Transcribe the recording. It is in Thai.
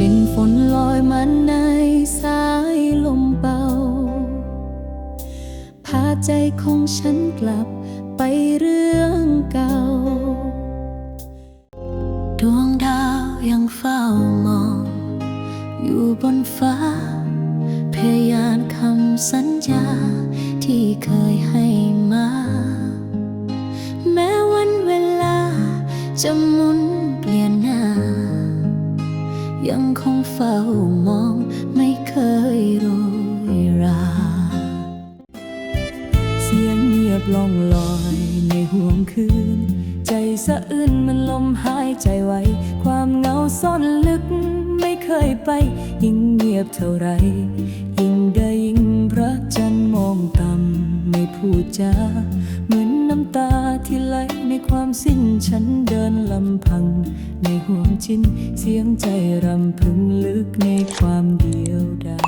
ลิ่นฝนลอยมาในสายลมเบา พาใจของฉันกลับไปเรื่องเก่า ดวงดาวยังเฝ้ามอง อยู่บนฟ้า พยานคำสัญญาที่เคยให้มา แม้วันเวลาจะหมุน ยังคงเฝ้ามองไม่เคยโรยรา เสียงเงียบล่องลอยในห่วงคืน ใจสะอื้นมันลมหายใจไว้ ความเหงาซ่อนลึกไม่เคยไป ยิ่งเงียบเท่าไร ยิ่งได้ยิ่งพระจันทร์มองต่ำไม่พูดจาเหมือน ความสิ้นฉันเดินลำพัง ในห่วงชินเสียงใจรำพึงลึกในความเดียวดาย